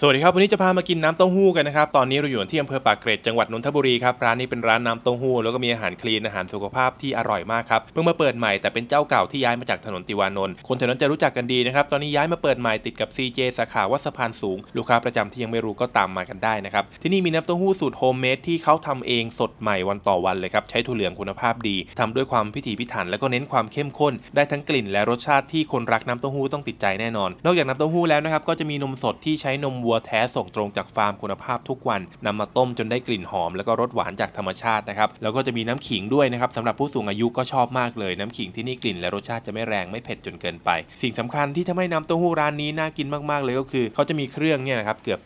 สวัสดีครับวันนี้จะพามากินน้ำเต้าหู้กันนะครับตอนนี้เราอยู่ที่อำเภอปากเกร็ดจังหวัดนนทบุรีครับร้านนี้เป็นร้านน้ำเต้าหู้แล้วก็มีอาหารคลีนอาหารสุขภาพที่อร่อยมากครับเพิ่งมาเปิดใหม่แต่เป็นเจ้าเก่าที่ย้ายมาจากถนนติวานนท์คนแถวนั้นจะรู้จักกันดีนะครับตอนนี้ย้ายมาเปิดใหม่ติดกับ CJ สาขาวัดสะพานสูง ลูกค้าประจำที่ยังไม่รู้ก็ตามมากันได้นะครับที่นี่มีน้ำเต้าหู้สูตรโฮมเมดที่เขาทำเองสดใหม่วันต่อวันเลยครับใช้ถั่วเหลืองคุณภาพดีทำด้วยความพิถีพิถันแล้วก็เน้นความเข้มข้น ได้ทั้งกลิ่นและรสชาติที่คนรักน้ำเต้าหู้ต้องติดใจแน่นอน นอกจากน้ำเต้าหู้แล้วนะครับก็จะมีนมสดที่ใช้นมวัวแท้ส่งตรงจากฟาร์มคุณภาพทุกวันนำมาต้มจนได้กลิ่นหอม แล้วก็รสหวานจากธรรมชาตินะครับแล้วก็จะมีน้ำขิงด้วยนะครับสำหรับผู้สูงอายุก็ชอบมากเลย น้ำขิงที่นี่กลิ่นและรสชาติจะไม่แรงไม่เผ็ดจนเกินไป สิ่งสำคัญที่ทำให้น้ำเต้าหู้ร้านนี้น่ากินมากๆเลยก็คือเขาจะมีเครื่องเนี่ยนะครับเกือบ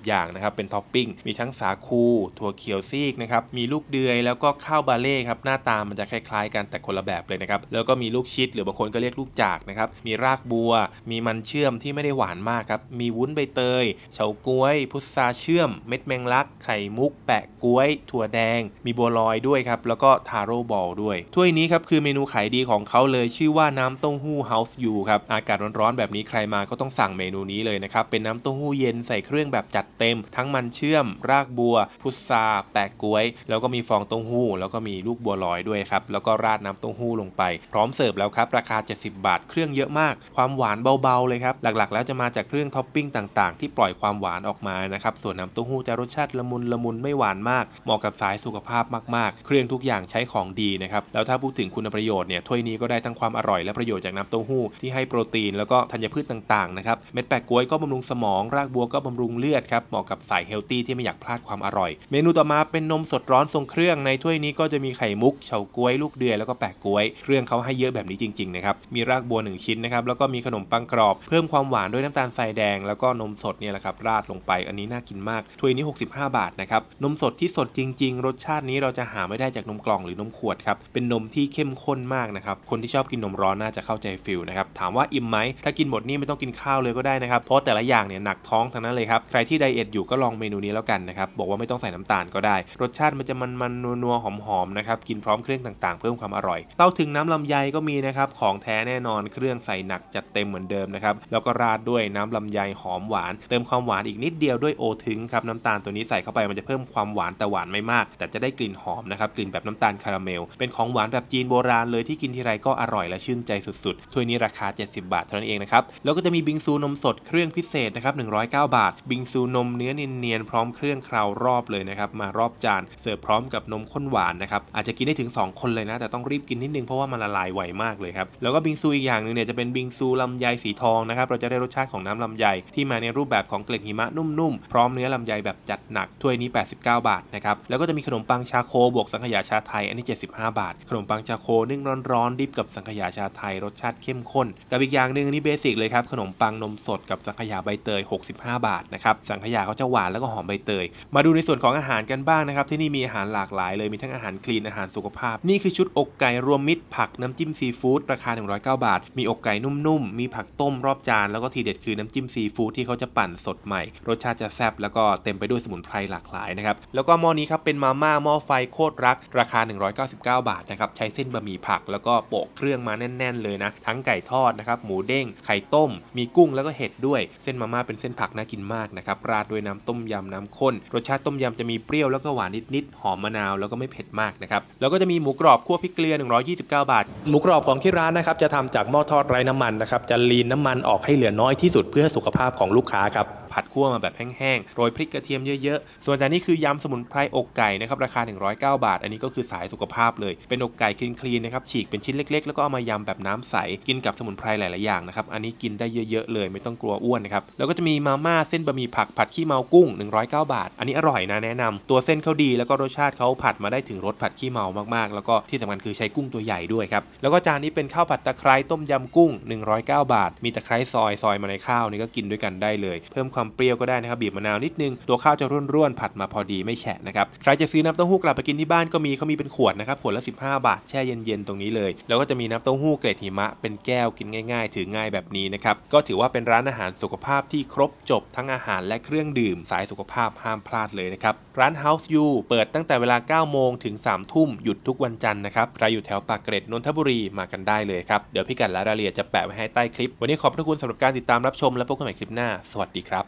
20 อย่างนะครับเป็นท็อปปิ้งมีทั้งสาคูถั่วเขียวซีกนะครับมีลูกเดือยแล้วก็ข้าวบาเล่ครับหน้าตามันจะคล้ายๆ กันแต่คนละแบบเลยนะครับแล้วก็มีลูกชิดหรือบางคนก็เรียกลูกจากนะครับมีรากบัว มีมันเชื่อมที่ไม่ได้หวานมากครับมีวุ้นใบเตยเฉาก๊วย พุทราเชื่อม เม็ดแมงลัก ไข่มุก แปะก๊วย ถั่วแดง มีบัวลอยด้วยครับ แล้วก็ทาโร่บอลด้วย ถ้วยนี้ครับคือเมนูขายดีของเขาเลยชื่อว่าน้ำเต้าหู้เฮาส์ยูครับ อากาศร้อนๆแบบนี้ใครมาก็ต้องสั่งเมนูนี้เลยนะครับ เป็นน้ำเต้าหู้เย็นใส่เครื่องแบบจัดเต็ม ทั้งมันเชื่อม รากบัว พุทราแปะก๊วย แล้วก็มีฟองเต้าหู้ แล้วก็มีลูกบัวลอยด้วยครับ แล้วก็ราดน้ำเต้าหู้ลงไป พร้อมเสิร์ฟแล้วครับ ราคา 70 บาท เครื่องเยอะมาก ความหวานเบาๆเลยครับ หลักๆ แล้วจะมาจากเครื่องท็อปปิ้งต่างๆ ที่ปล่อยความหวานออกมานะครับส่วนน้ำเต้าหู้จะรสชาติละมุนละมุนไม่หวานมากเหมาะกับสายสุขภาพมากๆ เครื่องทุกอย่างใช้ของดีนะครับแล้วถ้าพูดถึงคุณประโยชน์เนี่ยถ้วยนี้ก็ได้ทั้งความอร่อยและประโยชน์จากน้ำเต้าหู้ที่ให้โปรตีนแล้วก็ธัญพืชต่างๆนะครับเม็ดแปะกล้วยก็บำรุงสมอง รากบัวก็บำรุงเลือดครับเหมาะกับสายเฮลตี้ที่ไม่อยากพลาดความอร่อย เมนูต่อมาเป็นนมสดร้อนทรงเครื่องในถ้วยนี้ก็จะมีไข่มุกเฉาก๊วยลูกเดือยแล้วก็แปะกล้วย เครื่องเขาให้เยอะแบบนี้จริงๆนะครับมีรากบัวหนึ่งชิ้นนะครับแล้วก็มีขนมปังกรอบ เพิ่มความหวานด้วยน้ำตาลทรายแดงแล้วก็นมสดเนี่ยแหละครับราดลงไปอันนี้น่ากินมากถ้วยนี้ 65 บาทนะครับนมสดที่สดจริง ๆ รสชาตินี้เราจะหาไม่ได้จากนมกล่องหรือนมขวดครับเป็นนมที่เข้มข้นมากนะครับคนที่ชอบกินนมร้อนน่าจะเข้าใจฟิลนะครับถามว่าอิ่มไหมถ้ากินหมดนี่ไม่ต้องกินข้าวเลยก็ได้นะครับเพราะแต่ละอย่างเนี่ยหนักท้องทั้งนั้นเลยครับใครที่ไดเอทอยู่ก็ลองเมนูนี้แล้วกันนะครับบอกว่าไม่ต้องใส่น้ำตาลก็ได้ รสชาติมันจะมันๆนัวๆหอมๆนะครับกินพร้อมเครื่องต่างๆ เพิ่มความอร่อย เต้าถึงน้ำลำไยก็มีนะครับของแท้แน่นอนเครื่องใส่หนักจัดเต็มเหมือนเดิมนะครับแล้วก็ราดด้วยน้ำลำไยหอมหวานเติมความความหวานอีกนิดเดียวด้วยโอถึงครับน้ำตาลตัวนี้ใส่เข้าไปมันจะเพิ่มความหวานแต่หวานไม่มาก แต่จะได้กลิ่นหอมนะครับกลิ่นแบบน้ำตาลคาราเมล เป็นของหวานแบบจีนโบราณเลยที่กินทีไรก็อร่อยและชื่นใจสุดๆถ้วยนี้ราคา 70 บาทเท่านั้นเองนะครับแล้วก็จะมีบิงซูนมสดเครื่องพิเศษนะครับ109 บาท บิงซูนมเนื้อเนียนๆพร้อมเครื่องคราวรอบเลยนะครับมารอบจานเสิร์ฟพร้อมกับนมข้นหวานนะครับอาจจะกินได้ถึง 2 คนเลยนะ แต่ต้องรีบกินนิดนึงเพราะว่ามันละลายไวมากเลยครับแล้วก็บิงซูอีกอย่างหนึ่งเนี่ยจะเป็นบิงซูลำไยสีทองนะครับเราจะได้รสชาติของน้ำลำไยที่มาในรูปแบบของเกล็ดหิมะนุ่มๆ พร้อมเนื้อลำไยแบบจัดหนัก ถ้วยนี้ 89 บาทนะครับ แล้วก็จะมีขนมปังชาโคบวกสังขยาชาไทย อันนี้ 75 บาท ขนมปังชาโคนึ่งร้อนๆดิบกับสังขยาชาไทย รสชาติเข้มข้น กับอีกอย่างหนึ่งนนี้เบสิกเลยครับ ขนมปังนมสดกับสังขยาใบเตย 65 บาทนะครับ สังขยาเขาจะหวานแล้วก็หอมใบเตย มาดูในส่วนของอาหารกันบ้างนะครับ ที่นี่มีอาหารหลากหลายเลย มีทั้งอาหารคลีน อาหารสุขภาพ นี่คือชุดอกไก่รวมมิตรผักน้ำจิ้มซีฟู้ดราคา 109 บาท มีอกไก่นุ่มๆ มีผักต้มรอบจาน แล้วก็ทีเด็ดคือน้ำจิ้มซีฟู้ดที่เขาจะปั่นสดใหม่ รสชาติจะแซ่บแล้วก็เต็มไปด้วยสมุนไพรหลากหลายนะครับ แล้วก็หม้อนี้ครับเป็นมาม่าหม้อไฟโคตรรัก ราคา 199 บาทนะครับ ใช้เส้นบะหมี่ผักแล้วก็โปะเครื่องมาแน่น ๆ เลยนะ ทั้งไก่ทอดนะครับ หมูเด้ง ไข่ต้ม มีกุ้งแล้วก็เห็ดด้วย เส้นมาม่าเป็นเส้นผักน่ากินมากนะครับ ราดด้วยน้ำต้มยำน้ำข้น รสชาติต้มยำจะมีเปรี้ยวแล้วก็หวานนิด ๆ หอมมะนาวแล้วก็ไม่เผ็ดมากนะครับ แล้วก็จะมีหมูกรอบคั่วพริกเกลือ 129 บาท หมูกรอบของที่ร้านนะครับจะทำจากหม้อทอดไร้น้ำมันนะครับ จะลีนน้ำมันออกให้เหลือน้อยที่สุดเพื่อสุขภาพของลูกค้าครับผัดคั่วมาแบบแห้งๆ โรยพริกกระเทียมเยอะๆ ส่วนจานนี้คือยำสมุนไพรอกไก่นะครับราคา 109 บาท อันนี้ก็คือสายสุขภาพเลย เป็นอกไก่คลีนๆนะครับฉีกเป็นชิ้นเล็กๆ แล้วก็เอามายำแบบน้ำใส กินกับสมุนไพรหลายๆอย่างนะครับ อันนี้กินได้เยอะๆเลยไม่ต้องกลัวอ้วนนะครับ แล้วก็จะมีมาม่าเส้นบะหมี่ผักผัดขี้เมากุ้ง 109 บาท อันนี้อร่อยนะแนะนำตัวเส้นเขาดีแล้วก็รสชาติเขาผัดมาได้ถึงรสผัดขี้เมามากๆ แล้วก็ที่สำคัญคือใช้กุ้งตัวใหญ่ด้วยครับ แล้วก็จานนี้เป็นข้าวผัดตะไคร้ต้มยำกุ้ง 109 บาท มีตะไคร้ซอยซอยมาในข้าวนี่ก็กินด้วยกันได้เลย เพิ่มความเปรี้ยวก็ได้นะครับบีบมะนาวนิดนึง ตัวข้าวจะร่วนๆผัดมาพอดีไม่แฉะนะครับใครจะซื้อน้ำเต้าหู้กลับไปกินที่บ้านก็มีเขามีเป็นขวดนะครับขวดละ 15 บาทแช่เย็นๆตรงนี้เลย แล้วก็จะมีน้ำเต้าหู้เกล็ดหิมะเป็นแก้วกินง่ายๆ ถือง่ายแบบนี้นะครับก็ถือว่าเป็นร้านอาหารสุขภาพที่ครบจบทั้งอาหารและเครื่องดื่มสายสุขภาพห้ามพลาดเลยนะครับร้าน House You เปิดตั้งแต่เวลา 9 โมงถึง 3 ทุ่มหยุดทุกวันจันทร์นะครับใครอยู่แถวปากเกร็ดนนทบุรีมากันได้เลยครับเดี๋ยวพี่กัดและรายละเอียดจะแปะไว้ให้ใต้คลิป วันนี้ขอบพระคุณสำหรับการติดตามรับชมและพบกันใหม่คลิปหน้า สวัสดีครับ